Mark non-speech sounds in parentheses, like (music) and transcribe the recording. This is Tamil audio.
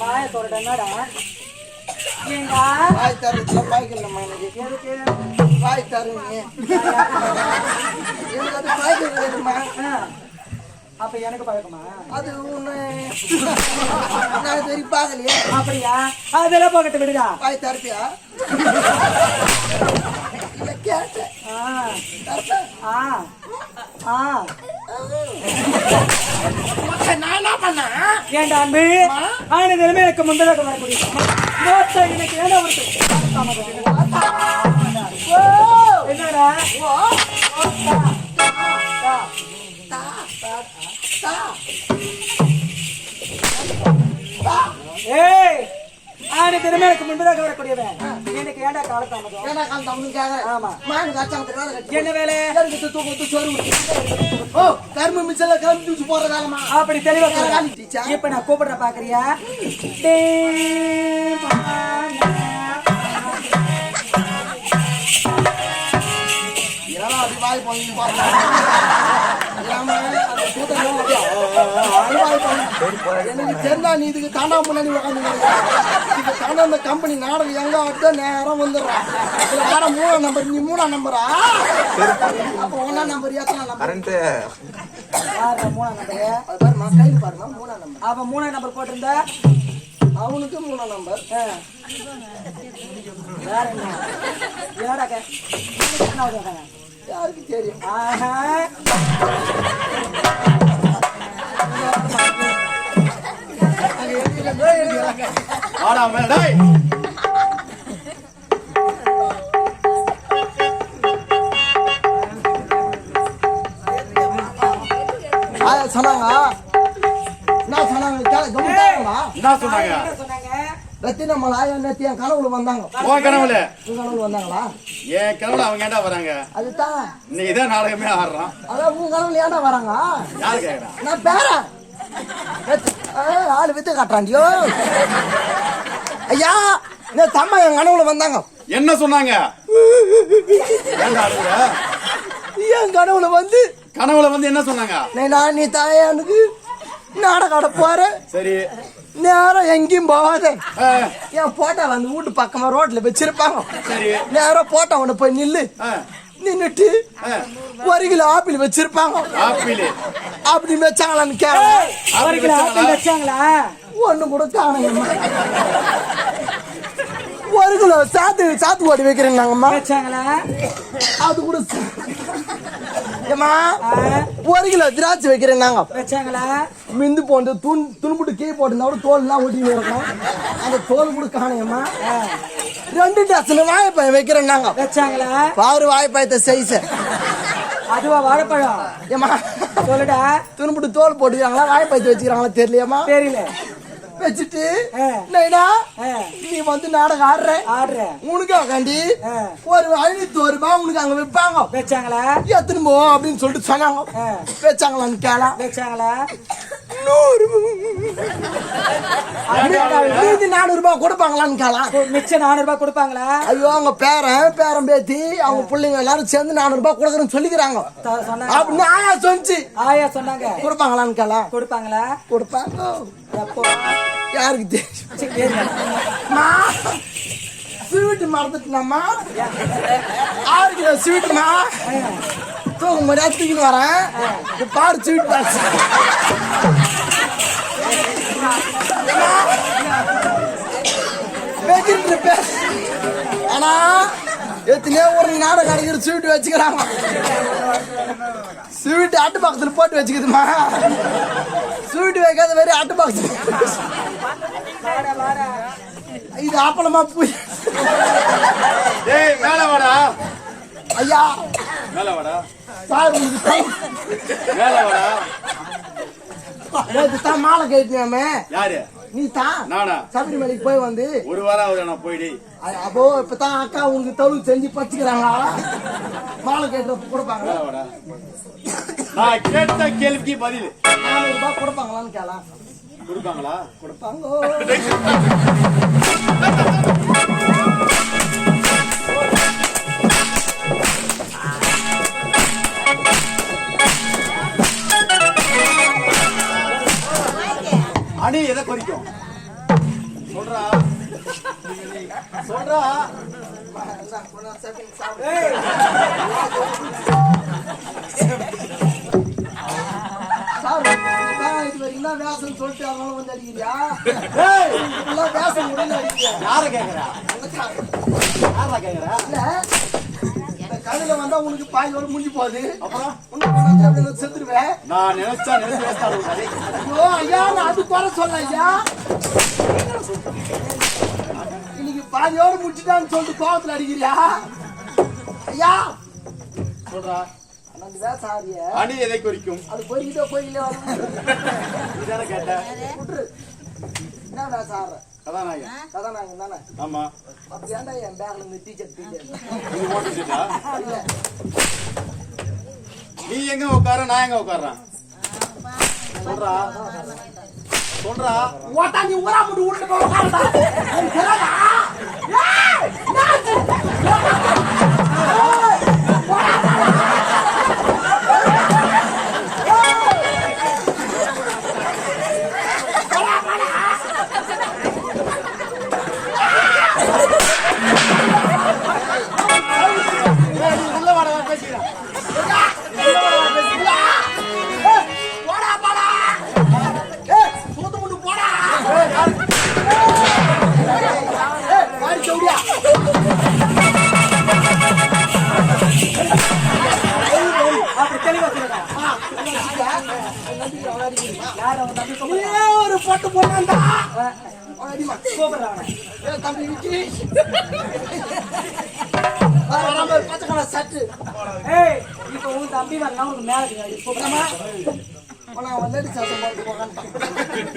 வாய சொல்றடா என்னடா? ஏண்டா வாய் தரத்துல பாய்க்கலம்மா எனக்கு? எதுக்கு? வாய் தருங்க எனக்கு அது பாய்க்க வேணுமா. அப்ப எனக்கு பழக்கமா? அது ஒண்ணு. நான் வரைக்கும் பார்க்கலையே. அப்படியா? அதெல்லாம் போகட்டு விடுடா. வாய் தரப்பியா கேட்டேன். ஆ. ஆ ஆ நான் என்ன பண்ணேன் ஏண்டா அன்பு ஆன நிலைமை எனக்கு முந்ததாக வரக்கூடிய மோச எனக்கு ஏண்டா ஒரு என்னடா ஏய் ஆன தினமே எனக்கு முன்பதாக வரக்கூடியவன் எனக்கு ஏண்டா காலத்தாமதம் ஏன்னா கால் தம்பி கேக்குறேன் ஆமா. வேலை கட்டி என்ன வேலை எனக்கு தூக்கு ஊத்து சோறு. ஓ கரும்பு மிச்சல கரும்பு தூக்கி போற காலமா அப்படி தெளிவா வேற சொல்றேன். காலி டீச்சர். இப்ப நான் கூப்பிடுற பாக்குறியா அப்படி வாய் பண்ணி பாருங்க. எனக்கு தெரிஞ்சா நீ இதுக்கு தாண்டா முன்னாடி உட்காந்து தாண்டா அந்த கம்பெனி நாடகம் எங்க ஆட்டோ நேரம் வந்துடுறான் இதுல வேற மூணாம் நம்பர் நீ மூணாம் நம்பரா அப்ப ஒன்னாம் நம்பர் எத்தனை நம்பர் மூணாம் நம்பரு அது பாருமா கையில் பாருமா மூணாம் நம்பர் அவன் மூணாம் நம்பர் போட்டிருந்தா? அவனுக்கு மூணாம் நம்பர். வேற என்ன? என்னடா கே? என்ன உதவுறாங்க? யாருக்கு தெரியும்? ஆஹா. வாடா மேல டேய். ஆயா சொன்னாங்க. என்ன சொன்னாங்க? ஆயா நேத்து என் கனவுல வந்தாங்க. உன் கனவுல. கனவுல வந்தாங்களா? என் கனவுல அவங்க ஏன்டா வராங்க? அதுதான். இன்னைக்கு இதான் நாடகமே ஆடுறான். அதான் உங்க கனவுல ஏன்டா வராங்க? யாரு கேக்குறா? நான் ஏய், ஆளு வித்து காட்டுறாண்டியோ ஐயா நேத்து அம்மா என் கனவுல வந்தாங்க. என்ன சொன்னாங்க? என் கனவுல வந்து கனவுல வந்து என்ன சொன்னாங்க? நான் நீ தாயானுக்கு நாடகம் ஆட போறேன் சரி. நேரம் எங்கேயும் போகாத. என் போட்டோ வந்து வீட்டு பக்கமா ரோட்ல வச்சிருப்பாங்க. சரி. நேரம் போட்டோ ஒண்ணு போய் நில்லு. நின்னுட்டு ஒரு கிலோ ஆப்பிள் வச்சிருப்பாங்க. ஆப்பிள். அப்படி வச்சாங்களான்னு கேள. ஒரு கிலோ ஆப்பிள் வச்சாங்களா ஒண்ணு கூட காணுங்கம்மா ஒரு கிலோ சாத்து சாத்து ஓடி வைக்கிறேன்னாங்கம்மா. வச்சாங்களா? அது கூட ஏம்மா ஒரு கிலோ திராட்சை வைக்கிறேன்னாங்க. வச்சாங்களா? மிந்து போட்டு துண் துணுப்புட்டு கீ போட்டு கூட தோல்லாம் ஒட்டின்னு இருக்கும். அந்த தோல் கூட காணையம்மா ரெண்டு டசன் வாழைப்பழம் வைக்கிறேன்னாங்க. வச்சாங்களா? பாரு வாழைப்பழத்தை சைஸ் அதுவா வாழைப்பழம்? ஏம்மா சொல்லுடா. துணுப்புட்டு தோல் போட்டுக்கிறாங்களா வாழைப்பழத்தை வச்சுக்கிறாங்களா தெரியலையாம்மா. தெரியல. வச்சுட்டு. நைனா நீ வந்து நாடகம் ஆடுற. ஆடுற. உனக்கு உக்காண்டி ஆ. ஒரு ஐநூத்தி ரூபாய் உனக்கு அங்க வைப்பாங்க. வச்சாங்களா? எத்தனை போ அப்படின்னு சொல்லிட்டு சொன்னாங்க. வச்சாங்களான்னு கேளா. வச்சாங்களா? நூறு மீதி நானூறு ரூபாய் கொடுப்பாங்களான்னு மிச்சம் நானூறு ரூபாய் கொடுப்பாங்களா? ஐயோ அவங்க பேரன் பேரன் பேத்தி அவங்க பிள்ளைங்க எல்லாரும் சேர்ந்து நானூறு ரூபாய் கொடுக்குறேன்னு சொல்லிக்கிறாங்க. அப்படின்னு ஆயா சொன்னிச்சு. ஆயா சொன்னாங்க. கொடுப்பாங்களான்னு கேளாம் கொடுப்பாங்களா? கொடுப்பாங்க. யாருக்கு தெரியும்? சரி, தெரியல. மா ஸ்வீட்டு தூங்க முடியாது தூக்கின்னு வரேன். பாக்ஸ் பேக்கிட்டு இருப்பேன் ஆனா எத்தனையோ ஒரு நாடகம் அடிக்கிற ஸ்வீட் வச்சுக்கிறாங்க ஸ்வீட் அட்டு பாக்ஸ்ல போட்டு வச்சுக்குதுமா ஸ்வீட் வைக்காத வேற அட்டு பாக்ஸ். இது அப்பளமா போய் மேல வாடா. ஐயா. மேல வாடா. சார் மேல வாடா. நேத்து தான் மாலை கேட்டியாமே யாரு? நீ தான் நானா? சபரிமலைக்கு போய் வந்து. ஒரு வாரம் ஆகுது நான் போயிடு. அப்போ இப்பதான் அக்கா உங்களுக்கு தொழில் செஞ்சு பச்சுக்கிறாங்க மாலை கேட்டு கொடுப்பாங்க நான் கேட்ட கேள்விக்கு பதில். நானூறு ரூபாய் கொடுப்பாங்களான்னு கேளா. கொடுப்பாங்களா? கொடுப்பாங்க. (laughs) வரைக்கும் தான் வேஷம்னு சொல்லிட்டு அதனால வந்து அடிக்கிறியா? வேஷம் உடனே அடிக்கிறியா? யார கேக்குறா? யாரா கேக்குறா இல்ல, கடையில வந்தா உனக்கு பாயோட முடிஞ்சு போகுது. அப்புறம் உன்னை செத்துருவேன். நான் நினைச்சா நினைச்சு ஐயோ நான் அது குறை சொல்ல ஐயா. இன்னைக்கு பாதியோட முடிச்சுட்டான்னு சொல்லிட்டு கோவத்துல அடிக்கிறியா? ஐயா. சொல்றா. அடி எதை குறிக்கும்? அது போய்கிட்டே போய்கிட்டே வரும் இதான கேட்ட விட்டுரு என்ன ஆடுற கதாநாயகன் கதாநாயகன் தானே? ஆமா. அப்படி ஏன்டா என் பேக்ல இருந்து டீச்சர் நீ எங்க உட்கார நான் எங்க உட்கார்றேன்? சொல்றா. சொல்றா. ஓட்டா நீ ஊரா போய் உட்காருடா. நீயே ஒரு பொட்டு பொண்ணாண்டா. தம்பி விக்கி. கலர் சட்டு. ஏய், உன் தம்பி வரலாம் உனக்கு மேல போகலாமா கூப்பிடாம சாசம் போட்டு உக்காந்துட்டான்.